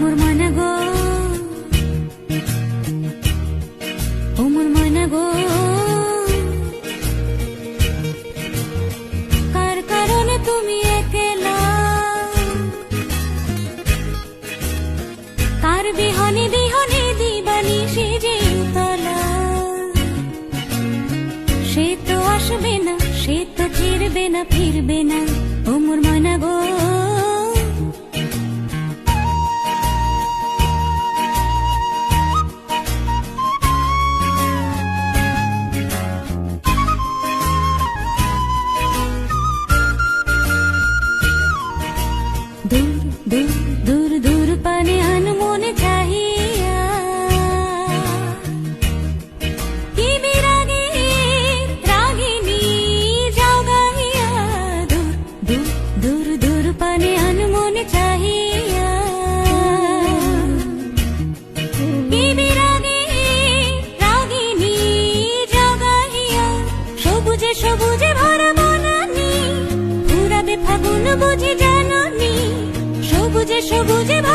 মোর ময়না গো। গো। কার কারণে তুমি একলা? কার বিহনে বিহনে দিবানি সে যে উতলা? সে তো আসবে না, সে তো ফিরবে না ফিরবে না। 手不解。